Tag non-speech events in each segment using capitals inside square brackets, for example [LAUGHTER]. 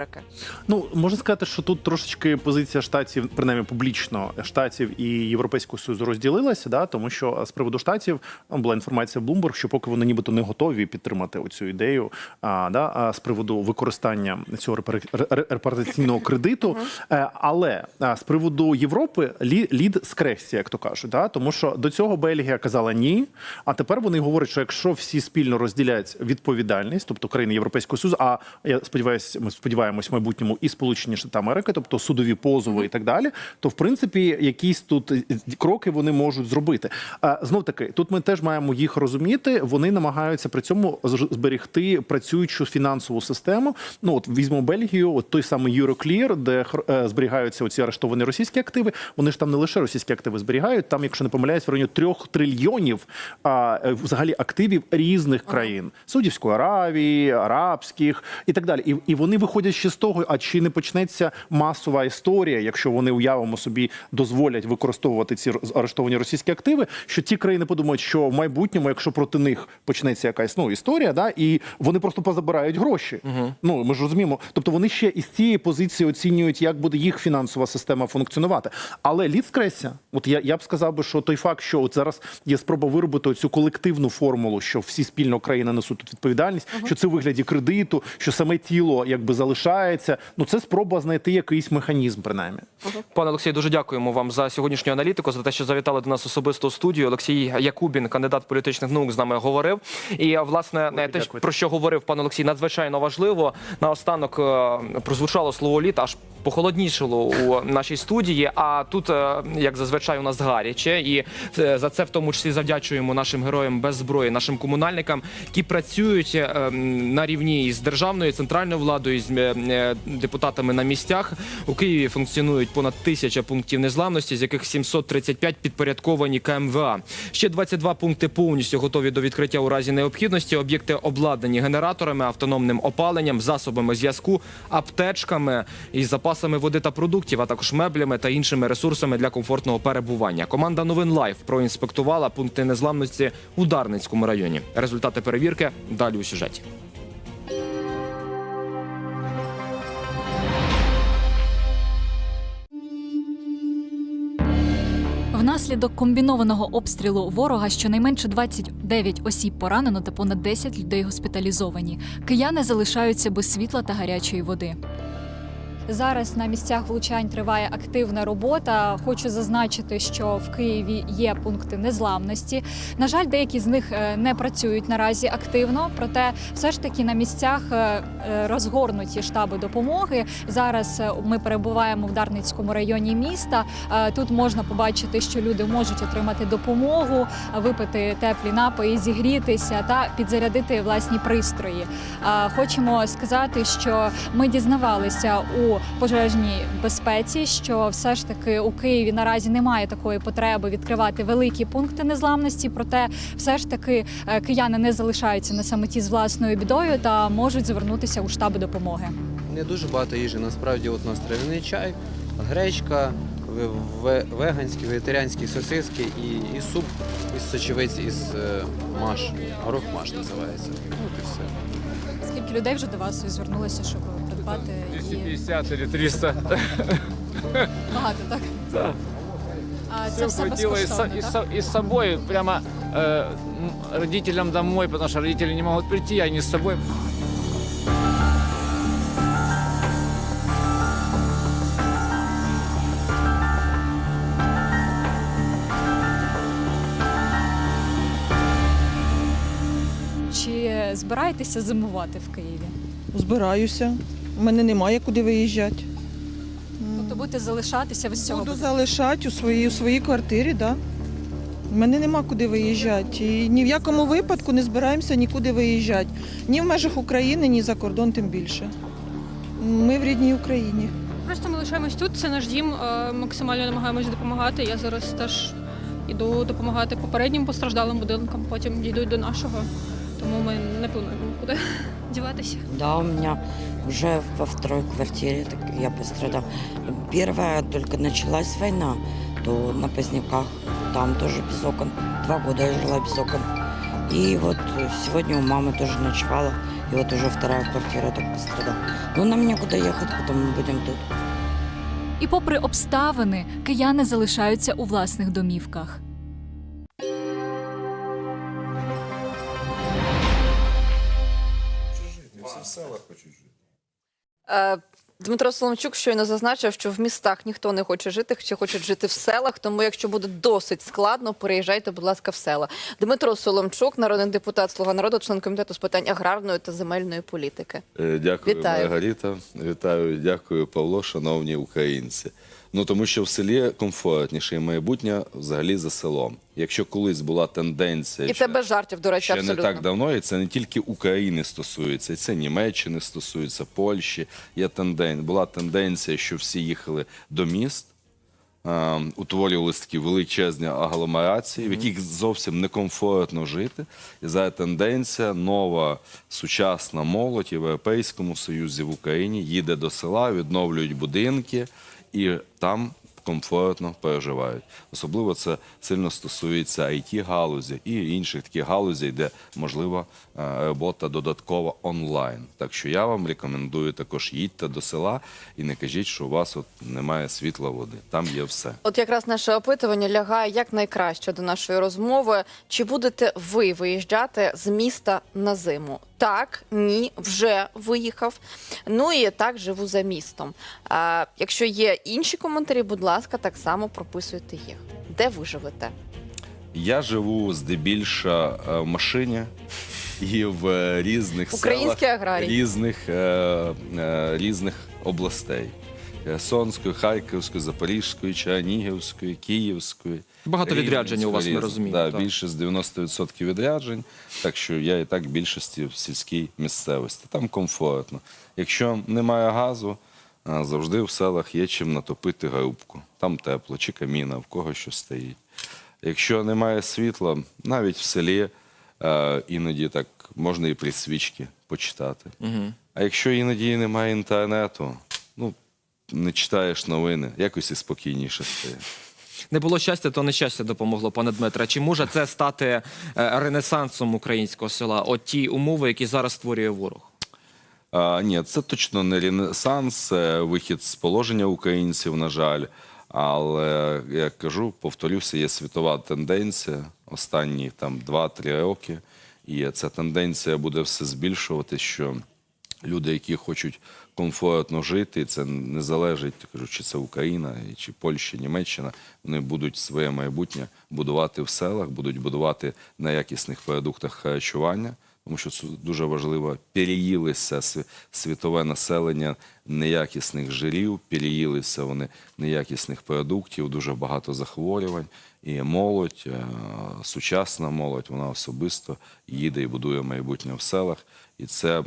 Америки. Ну можна сказати, що тут трошечки позиція штатів, принаймні публічно штатів і Європейського союзу розділилася, да тому що з приводу штатів ну, була інформація в Bloomberg, що поки вони нібито не готові підтримати оцю ідею. А да а з приводу використання цього репартаційного кредиту. Е, Але з приводу Європи лі- лід скрехся, як то кажуть, да тому що до цього Бельгія казала ні. А тепер вони говорять, що якщо всі спільно розділяють відповідальність, тобто країни Європейського Союзу, а я сподіваюся, ми сподіваємось в майбутньому і Сполучені Штати Америки, тобто судові позови і так далі, то в принципі якісь тут кроки вони можуть зробити. А Знов таки, тут ми теж маємо їх розуміти. Вони намагаються при цьому зберегти працюючу фінансову систему. Ну от візьмемо Бельгію, от той самий Euroclear, де е, зберігаються оці арештовані російські активи. Вони ж там не лише російські активи зберігають. Там, якщо не помиляюсь, в районі трьох трильйонів а, е, взагалі активів різних країн Саудівської Аравії, арабських і так далі. І, і вони виходять ще з того, а чи не почнеться масова історія, якщо вони уявимо собі дозволять використовувати ці арештовані російські активи, що ті країни подумають, що в майбутньому, якщо проти них почнеться якась ну історія, да і вони просто позабирають гроші. Ну ми ж розуміємо. Тобто вони ще із цієї позиції оцінюють, як буде їх фінансова система функціонувати. Але ліцкреся, от я, я б сказав би, що той факт, що от зараз є спроба виробити цю колективну формулу, що всі спільно країни несуть тут відповідальність, що це у вигляді кредиту, що саме тіло якби залишається. Ну це спроба знайти якийсь механізм, принаймні. Пане Олексій, дуже дякуємо вам за сьогоднішню аналітику, за те, що завітали до нас особисто у студію. Олексій Якубін, кандидат політичних наук, з нами говорив. І власне те, дякую. про що говорив пан Олексій, надзвичайно важливо. Наостанок е, прозвучало слово літ, аж похолоднішало у нашій студії. А тут, е, як зазвичай, у нас гаряче, і е, за це в тому числі завдячуємо нашим героям без зброї, нашим комунальникам, які працюють на рівні із державною центральною владою, з депутатами на місцях. У Києві функціонують понад тисяча пунктів незламності, з яких 735 підпорядковані КМВА. Ще 22 пункти повністю готові до відкриття у разі необхідності. Об'єкти обладнані генераторами, автономним опаленням, засобами зв'язку, аптечками із запасами води та продуктів, а також меблями та іншими ресурсами для комфортного перебування. Команда новин Лайф проінспектувала пункти незламності у Дарницькому районі. Результати перевірки далі у сюжеті. Внаслідок комбінованого обстрілу ворога щонайменше 29 осіб поранено та понад 10 людей госпіталізовані. Кияни залишаються без світла та гарячої води. Зараз на місцях влучань триває активна робота. Хочу зазначити, що в Києві є пункти незламності. На жаль, деякі з них е, не працюють наразі активно, проте все ж таки на місцях е, е, розгорнуті штаби допомоги. Зараз ми перебуваємо в Дарницькому районі міста. Тут можна побачити, що люди можуть отримати допомогу, випити теплі напої, зігрітися та підзарядити власні пристрої. Хочемо сказати, що ми дізнавалися у пожежній безпеці, що все ж таки у Києві наразі немає такої потреби відкривати великі пункти незламності. Проте, все ж таки, е, кияни не залишаються на самоті з власною бідою та можуть звернутися у штаби допомоги. Не дуже багато їжі. Насправді от у нас трав'яний чай, гречка, ве- ве- веганські, вегетаріанські сосиски і, і суп із сочевиць із е, маш. Горох маш називається. Ну, от і все. Скільки людей вже до вас звернулося, щоб і 250 или 300. багато, так? Да. А це Все хватило и, с, безкоштовно, и, так? и с собой прямо э, родителям домой, потому что родители не могут прийти, а они с собой. Чи збираєтеся зимувати в Києві? Збираюся. У мене немає куди виїжджати. Тобто будете залишатися ви з цього? Буду залишати у своїй, у своїй квартирі, да. У мене нема куди виїжджати. І ні в якому випадку не збираємося нікуди виїжджати. Ні в межах України, ні за кордон, тим більше. Ми в рідній Україні. Просто ми лишаємось тут, це наш дім. е, Максимально намагаємось допомагати. Я зараз теж іду допомагати попереднім постраждалим будинкам, потім дійдуть до нашого. Тому ми не плануємо куди [LAUGHS] діватися. Да, у меня уже во второй квартире так я пострадал. Первая только началась война, то на Поздняках, там тоже без окон. Два года я жила без окон. И вот сегодня у мамы тоже ночевала. И вот уже вторая квартира так пострадала. Ну, нам некуда ехать, потом мы будем тут. І попри обставини, кияни залишаються у власних домівках. Е, Дмитро Соломчук щойно зазначив, що в містах ніхто не хоче жити, всі хочуть жити в селах. Тому, якщо буде досить складно, переїжджайте, будь ласка, в села. Дмитро Соломчук, народний депутат Слуга народу, член комітету з питань аграрної та земельної політики. Е, Дякую, Вітаю. Маргарита. Вітаю, дякую, Павло, шановні українці. Ну тому що в селі комфортніше і майбутнє взагалі за селом. Якщо колись була тенденція, І ще- це без жартів, до речі, ще абсолютно. не так давно, і це не тільки України стосується, і це Німеччини стосується, Польщі. Є тенден... була тенденція, що всі їхали до міст. Утворювалися такі величезні агломерації, в яких зовсім некомфортно жити. І зараз тенденція нова сучасна молодь в Європейському Союзі в Україні їде до села, відновлюють будинки і там комфортно переживають. Особливо це сильно стосується it галузі і інших таких галузей, де можлива е, робота додаткова онлайн. Так що я вам рекомендую також їдьте до села і не кажіть, що у вас от немає світла води. Там є все. От якраз наше опитування лягає як найкраще до нашої розмови. Чи будете ви виїжджати з міста на зиму? Так, ні, вже виїхав. Ну і так живу за містом. А, якщо є інші коментарі, будь ласка, так само прописуйте їх. Де ви живете? Я живу здебільшого е, в машині і в е, різних Український селах аграрій. різних, е, різних областей. Херсонської, Харківської, Запорізької, Чернігівської, Київської. Багато відряджень у вас, ми розуміємо. Да, так. більше з 90% відряджень, так що я і так в більшості в сільській місцевості. Там комфортно. Якщо немає газу, завжди в селах є чим натопити грубку. Там тепло, чи каміна, в кого що стоїть. Якщо немає світла, навіть в селі е, іноді так можна і при свічки почитати. Угу. А якщо іноді немає інтернету, ну не читаєш новини, якось і спокійніше стає. Не було щастя, то нещастя допомогло, пане Дмитре. Чи може це стати е, ренесансом українського села? От ті умови, які зараз створює ворог? А, ні, це точно не ренесанс, вихід з положення українців, на жаль. Але я кажу, повторюся, є світова тенденція останні там 2-3 роки. І ця тенденція буде все збільшувати, що люди, які хочуть комфортно жити, це не залежить, кажу, чи це Україна, чи Польща, Німеччина. Вони будуть своє майбутнє будувати в селах, будуть будувати на якісних продуктах харчування. Тому що це дуже важливо, переїлися світове населення неякісних жирів, переїлися вони неякісних продуктів, дуже багато захворювань. І молодь, е, сучасна молодь, вона особисто їде і будує майбутнє в селах. І це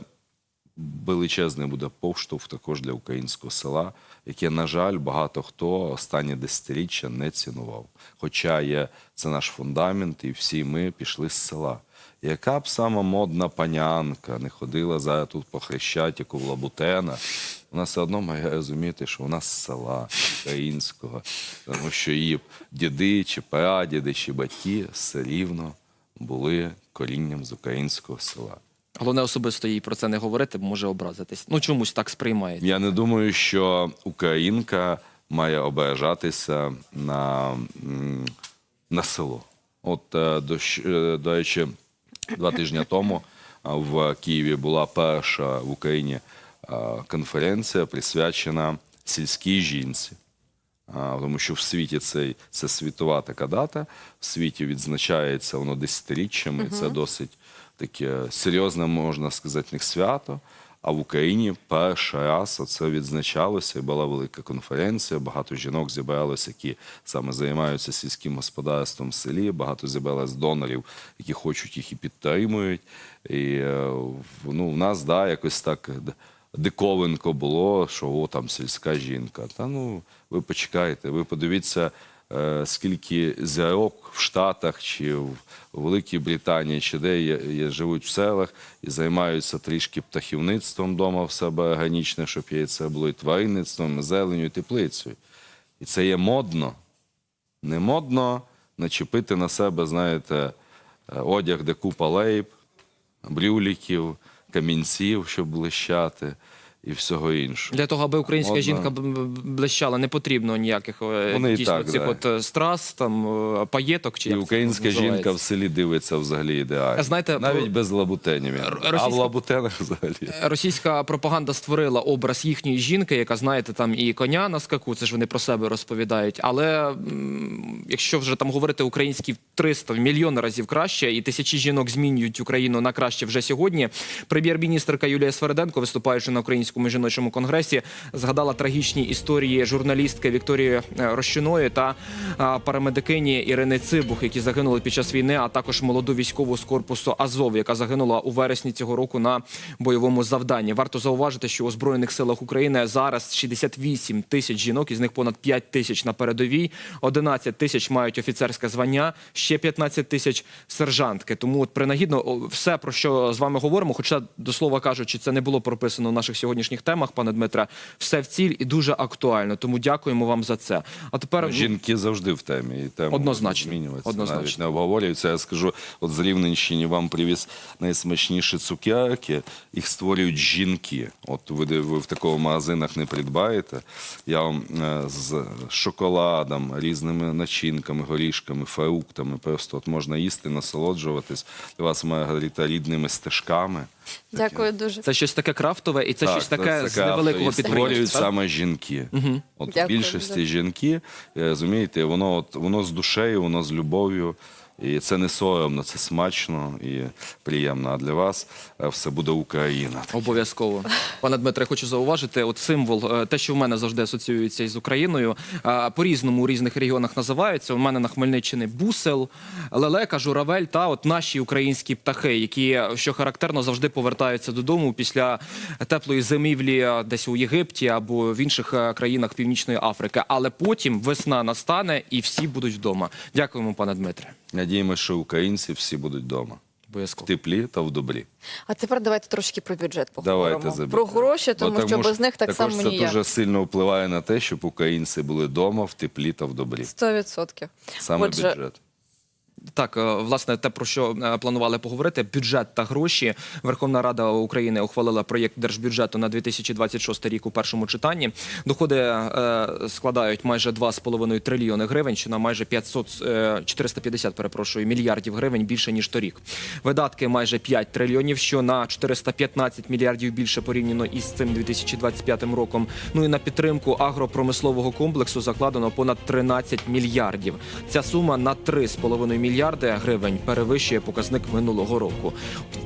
величезний буде повштовх також для українського села, яке, на жаль, багато хто останні десятиріччя не цінував. Хоча є це наш фундамент, і всі ми пішли з села. Яка б сама модна панянка не ходила зараз тут по Хрещатику в Лабутена, вона все одно має розуміти, що вона з села українського, тому що її діди, чи прадіди, чи батьки все рівно були корінням з українського села. Головне особисто їй про це не говорити, бо може образитись. Ну чомусь так сприймається. Я не думаю, що українка має ображатися на, м, на село. От, е, до, щ- е, до речі, два тижні тому в Києві була перша в Україні конференція, присвячена сільській жінці. А, Тому що в світі це, це світова така дата, в світі відзначається воно десятиріччями. Це досить таке серйозне, можна сказати, не свято. А в Україні перший раз це відзначалося, і була велика конференція. Багато жінок зібралося, які саме займаються сільським господарством в селі. Багато зібралось донорів, які хочуть їх і підтримують. І е, ну, в нас да, якось так диковинко було, що о, там сільська жінка. Та ну ви почекайте, ви подивіться, скільки зірок в Штатах чи в Великій Британії, чи де є, є, живуть в селах і займаються трішки птахівництвом вдома в себе органічне, щоб яйце було і тваринництвом, зеленю, і теплицею. І це є модно. Не модно начепити на себе, знаєте, е, одяг, де купа лейб, брюліків, камінців, щоб блищати, і всього іншого. Для того, аби українська Модно. жінка блищала, не потрібно ніяких е, Вони дійсно так, цих да. от е, страз, там е, паєток чи І українська жінка в селі дивиться взагалі ідеально. Знаєте, Навіть про- без лабутенів. А в лабутенах взагалі. Російська пропаганда створила образ їхньої жінки, яка знаєте, там і коня на скаку, це ж вони про себе розповідають. Але якщо вже там говорити українські 300 в мільйон разів краще, і тисячі жінок змінюють Україну на краще вже сьогодні. Прем'єр-міністрка Юлія Свериденко, виступаючи на українському жіночому конгресі, згадала трагічні історії журналістки Вікторії е, Рощиної та парамедикині Ірини Цибух, які загинули під час війни, а також молоду військову з корпусу Азов, яка загинула у вересні цього року на бойовому завданні. Варто зауважити, що у збройних силах України зараз 68 тисяч жінок, із них понад 5 тисяч на передовій, 11 тисяч мають офіцерське звання, ще 15 тисяч сержантки. Тому от принагідно все про що з вами говоримо, хоча до слова кажучи, це не було прописано в наших сьогоднішніх темах, пане Дмитре, все в ціль і дуже актуально. Тому дякуємо вам за це. А тепер ну, Жінки завжди в темі. І тема Однозначно. може змінюватися. Однозначно. Навіть не обговорюється. Я скажу, от з Рівненщини вам привіз найсмачніші цукерки, їх створюють жінки. От ви, ви в такому магазинах не придбаєте. Я вам е, з шоколадом, різними начинками, горішками, фруктами. Просто от можна їсти, насолоджуватись. Вас Маргарита рідними стежками. Дякую дуже. це щось таке крафтове, і це щось таке з невеликого і створюють підприємства. саме жінки. От в Дякую більшості дуже. жінки, е, розумієте, воно от воно з душею, воно з любов'ю. І це не соромно, це смачно і приємно. А для вас е, все буде Україна. Обов'язково, пане Дмитре, хочу зауважити. От символ, е, те, що в мене завжди асоціюється із Україною, е, по-різному у різних регіонах називаються. У мене на Хмельниччині бусел, лелека, журавель та от наші українські птахи, які що характерно завжди повертаються додому після теплої зимівлі е, десь у Єгипті або в інших країнах Північної Африки. Але потім весна настане і всі будуть вдома. Дякуємо, пане Дмитре. Надіємося, що українці всі будуть вдома. В теплі та в добрі. А тепер давайте трошки про бюджет поговоримо. Давайте про гроші, тому тому що без них так само само це ніяк. дуже сильно впливає на те, щоб українці були вдома в теплі та в добрі. 100%. Саме Отже, бюджет. Так, е, власне, те про що е, планували поговорити: бюджет та гроші. Верховна Рада України ухвалила проєкт держбюджету на 2026 рік у першому читанні. Доходи е, складають майже 2,5 трильйони гривень, що на майже 500, е, 450, перепрошую, мільярдів гривень більше ніж торік. Видатки майже 5 трильйонів, що на 415 мільярдів більше порівняно із цим 2025 роком. Ну і на підтримку агропромислового комплексу закладено понад 13 мільярдів. Ця сума на 3,5 мільярди гривень перевищує показник минулого року.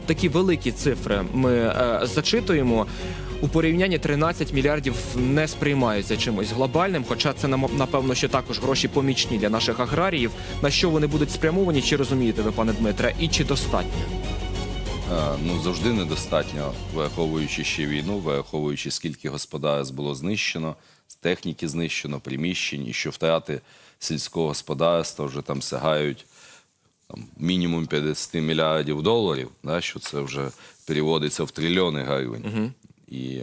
Такі великі цифри ми е, зачитуємо. У порівнянні 13 мільярдів не сприймаються чимось глобальним, хоча це напевно ще також гроші помічні для наших аграріїв. На що вони будуть спрямовані, чи розумієте ви, пане Дмитре, і чи достатньо? Е, Ну завжди недостатньо, враховуючи ще війну, враховуючи скільки господарств було знищено, техніки знищено, приміщень, і що втрати сільського господарства вже там сягають там, мінімум 50 мільярдів доларів, да, що це вже переводиться в трильйони гривень. І,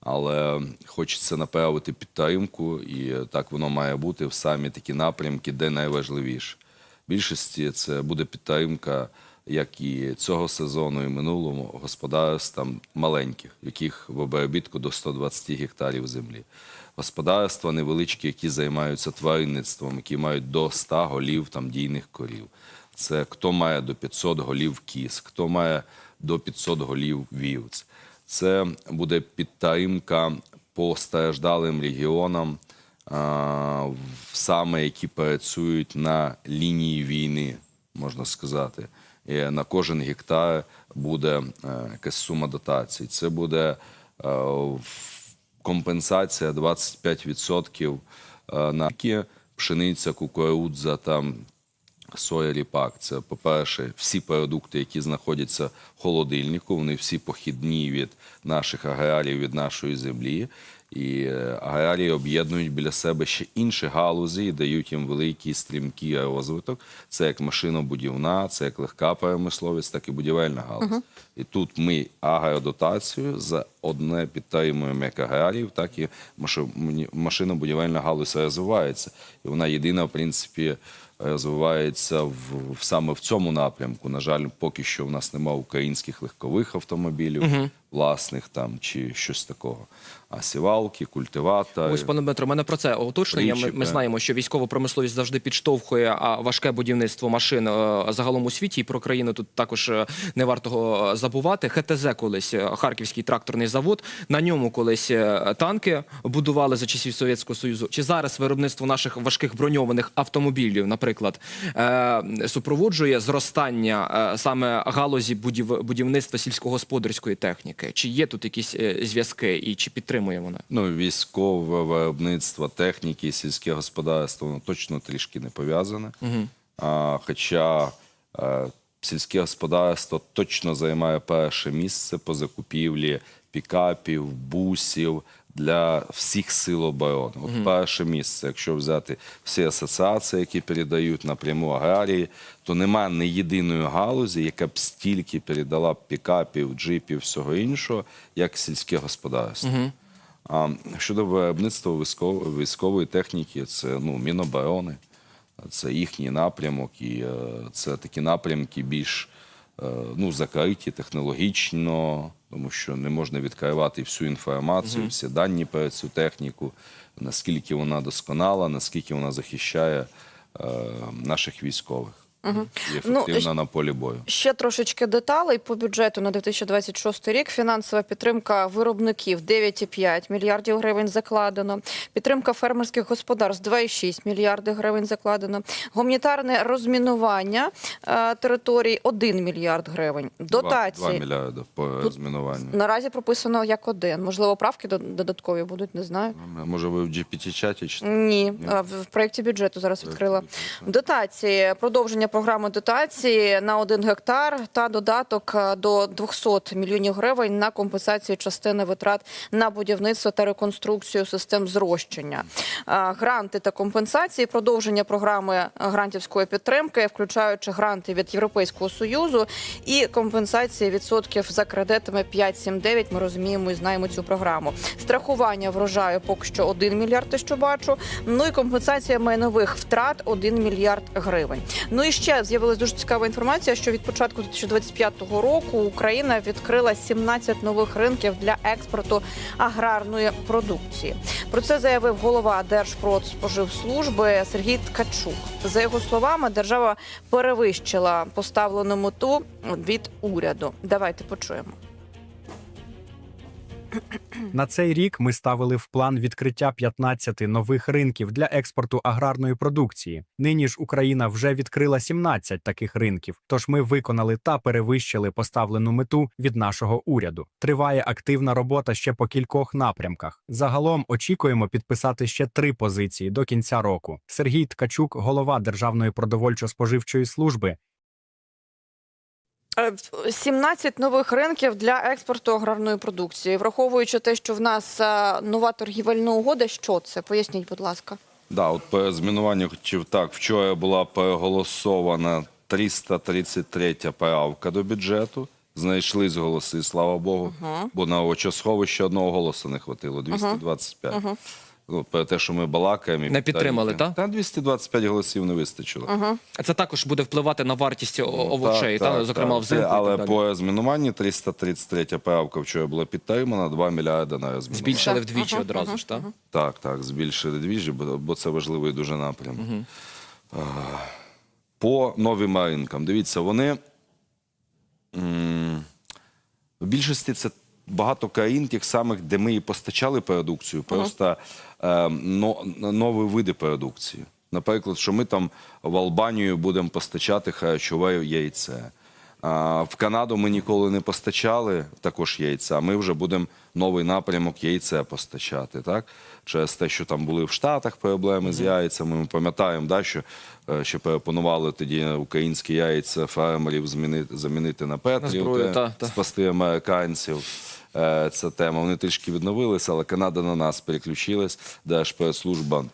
але хочеться направити підтримку, і так воно має бути в самі такі напрямки, де найважливіше. В більшості це буде підтримка, як і цього сезону, і минулому господарств там маленьких, яких в обробітку до 120 гектарів землі. Господарства невеличкі, які займаються тваринництвом, які мають до 100 голів там дійних корів. Це хто має до 500 голів кіз, хто має до 500 голів вівць. Це буде підтримка по страждалим регіонам, а, саме які працюють на лінії війни, можна сказати. І на кожен гектар буде е, якась сума дотацій. Це буде е, компенсація 25% е, на пшениця, кукурудза, там соя, ріпак. Це, по-перше, всі продукти, які знаходяться в холодильнику, вони всі похідні від наших аграріїв, від нашої землі. І е, аграрії об'єднують біля себе ще інші галузі і дають їм великий стрімкий розвиток. Це як машинобудівна, це як легка промисловість, так і будівельна галузь. І тут ми агродотацію за одне підтримуємо як аграріїв, так і машинобудівельна галузь розвивається. І вона єдина, в принципі, розвивається в, саме в цьому напрямку. На жаль, поки що в нас немає українських легкових автомобілів, власних там чи щось такого. А сівалки, культиватори. Ось, пане Дмитро, мене про це уточнення. Ми, ми знаємо, що військова промисловість завжди підштовхує важке будівництво машин е, загалом у світі. І про країну тут також е, не варто е, забувати. ХТЗ колись Харківський тракторний завод. На ньому колись танки будували за часів Совєтського Союзу. Чи зараз виробництво наших важких броньованих автомобілів, наприклад, супроводжує зростання саме галузі будів, будівництва сільськогосподарської техніки? Чи є тут якісь е, зв'язки і чи підтримує вона? Ну, військове виробництво техніки, сільське господарство воно точно трішки не пов'язане. А, хоча а, сільське господарство точно займає перше місце по закупівлі пікапів, бусів для всіх сил оборони. От перше місце, якщо взяти всі асоціації, які передають напряму аграрії, то немає ні єдиної галузі, яка б стільки передала пікапів, джипів, всього іншого, як сільське господарство. А щодо виробництва військової, військової техніки, це ну, Міноборони, це їхній напрямок, і е, це такі напрямки більш е, ну, закриті технологічно, тому що не можна відкривати всю інформацію, всі дані про цю техніку, наскільки вона досконала, наскільки вона захищає е, наших військових і ефективна на полі бою. Ще трошечки деталей по бюджету на 2026 рік. Фінансова підтримка виробників 9,5 мільярдів гривень закладено. Підтримка фермерських господарств 2,6 мільярди гривень закладено. Гуманітарне розмінування е, територій 1 мільярд гривень. Дотації 2 мільярди по розмінуванню. наразі прописано як один. Можливо, правки до- додаткові будуть, не знаю. Може, ви в GPT-чаті читали? Ні, а, в в проєкті бюджету зараз відкрила. Дотації, продовження програми дотації на один гектар та додаток е, до 200 мільйонів гривень на компенсацію частини витрат на будівництво та реконструкцію систем зрощення. Е, Гранти та компенсації, продовження програми грантівської підтримки, включаючи гранти від Європейського союзу і компенсації відсотків за кредитами 5-7-9. Ми розуміємо і знаємо цю програму. Страхування врожаю поки що 1 мільярд, те, що бачу. Ну і компенсація майнових втрат 1 мільярд гривень. Ну і ще з'явилася дуже цікава інформація, що від початку 2025 року Україна відкрила 17 нових ринків для експорту аграрної продукції. Про це заявив голова Держпродспоживслужби Сергій Ткачук. За його словами, держава перевищила поставлену мету від уряду. Давайте почуємо. На цей рік ми ставили в план відкриття 15 нових ринків для експорту аграрної продукції. Нині ж Україна вже відкрила 17 таких ринків. Тож ми виконали та перевищили поставлену мету від нашого уряду. Триває активна робота ще по кількох напрямках. Загалом очікуємо підписати ще три позиції до кінця року. Сергій Ткачук, голова Державної продовольчо-споживчої служби, 17 нових ринків для експорту аграрної продукції. Враховуючи те, що в нас е, нова торгівельна угода, що це? Поясніть, будь ласка. Да, от по змінуванню хотів так. Вчора була переголосована 333 правка до бюджету. Знайшлись голоси, слава Богу. Бо на очосховище одного голосу не хватило 225. Ну, про те, що ми балакаємо. і Не підтримали, питання- та? Та 225 голосів не вистачило. Це також буде впливати на вартість овочей, Так, та, так, зокрема так. взимку. Але так по розмінуванню 333 правка вчора була підтримана, 2 мільярди на розмінування. збільшили Так. вдвічі Ага, одразу ж, так? Так, так, збільшили двіжі, бо, бо це важливий дуже напрям. Е, По новим ринкам. Дивіться, вони в більшості це багато країн, тих самих, де ми і постачали продукцію, просто е, но, нові види продукції. Наприклад, що ми там в Албанію будемо постачати харчове яйце. В Канаду ми ніколи не постачали також яйця. Ми вже будемо новий напрямок яйця постачати. Так? Через те, що там були в Штатах проблеми з яйцями. Ми пам'ятаємо, да, що, е, що пропонували тоді українські яйця фермерів замінити на та. спасти американців. Е, Ця тема. Вони трішки відновилися, але Канада на нас переключилась. Держспецслужба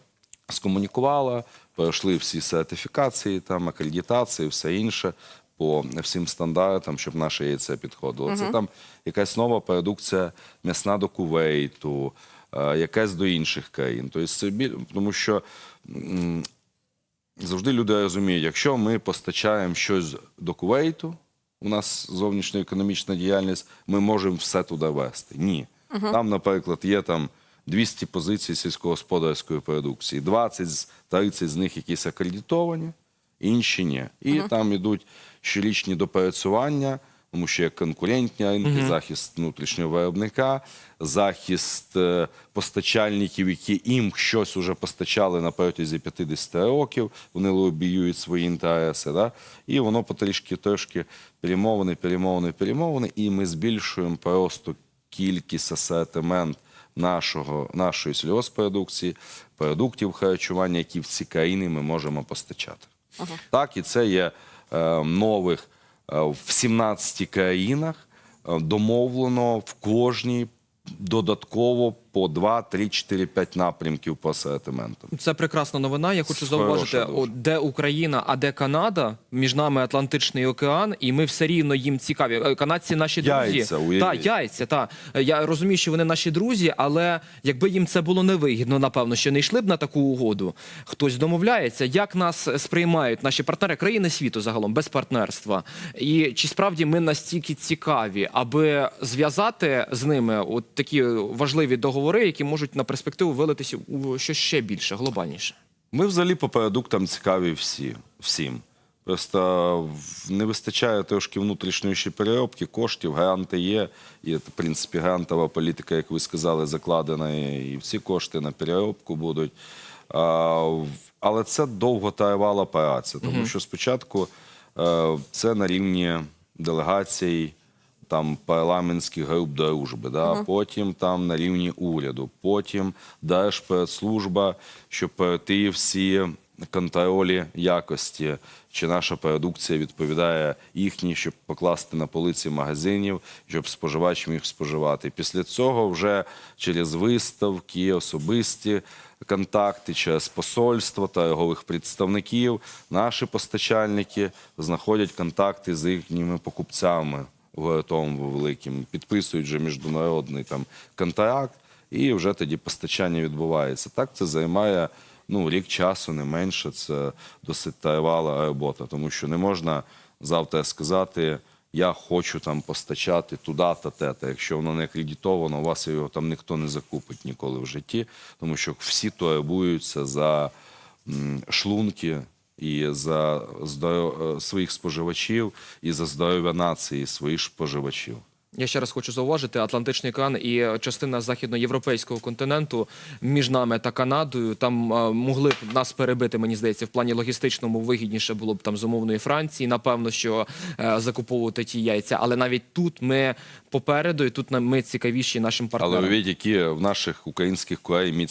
скомунікувала, пройшли всі сертифікації, там, акредитації, все інше по всім стандартам, щоб наше яйце підходило. Це там якась нова продукція м'ясна до Кувейту, е, якась до інших країн. Тобто це біль- тому що завжди люди розуміють, якщо ми постачаємо щось до Кувейту, у нас зовнішньоекономічна діяльність, ми можемо все туди вести. Ні. Там, наприклад, є там 200 позицій сільськогосподарської продукції, 20-30 з них якісь акредитовані, інші ні. І там йдуть щорічні допрацювання, тому що є конкурентні ринки, захист внутрішнього виробника, захист е, постачальників, які їм щось уже постачали на протязі 50 років, вони лобіюють свої інтереси. Да? І воно потрішки трошки перемовини, перемовини, перемовини, і ми збільшуємо просто кількість асортимент нашого, нашої сільгоспродукції, продуктів харчування, які в ці країни ми можемо постачати. Так, і це є е, нових в 17 країнах е, домовлено в кожній додатково по 2, 3, 4, 5 напрямків по асортименту. Це прекрасна новина. Я хочу зауважити, де Україна, а де Канада. Між нами Атлантичний океан, і ми все рівно їм цікаві. Е, Канадці наші друзі. Яйця, уявіть. Та, яйця, та. Я розумію, що вони наші друзі, але якби їм це було невигідно, напевно, що не йшли б на таку угоду. Хтось домовляється, як нас сприймають наші партнери країни світу загалом без партнерства. І чи справді ми настільки цікаві, аби зв'язати з ними от такі важливі договори, які можуть на перспективу вилитися у щось ще більше, глобальніше. Ми взагалі по продуктам цікаві всі, всім. Просто не вистачає трошки внутрішньої ще переробки, коштів, гранти є. І, в принципі, грантова політика, як ви сказали, закладена, і всі кошти на переробку будуть. А, але це довготривала праця, тому що спочатку е, це на рівні делегацій там парламентських груп дружби, да? потім там на рівні уряду, потім Держспецслужба, щоб пройти всі контролі якості, чи наша продукція відповідає їхній, щоб покласти на полиці магазинів, щоб споживач міг споживати. Після цього вже через виставки, особисті контакти, через посольство, торгових представників, наші постачальники знаходять контакти з їхніми покупцями гуртом великим, підписують вже міжнародний там контракт, і вже тоді постачання відбувається. Так це займає ну, рік часу, не менше. Це досить тривала робота, тому що не можна завтра сказати. Я хочу там постачати туди-то, те-то. Якщо воно не акредитовано, у вас його там ніхто не закупить ніколи в житті, тому що всі турбуються за шлунки і за здоров... е, своїх споживачів, і за здоров'я нації своїх споживачів. Я ще раз хочу зауважити, Атлантичний океан і частина західноєвропейського континенту між нами та Канадою. Там е, могли б нас перебити, мені здається, в плані логістичному вигідніше було б там з умовної Франції. Напевно, що е, закуповувати ті яйця. Але навіть тут ми попереду, і тут ми цікавіші нашим Але партнерам. уявіть, які в наших українських курей міцні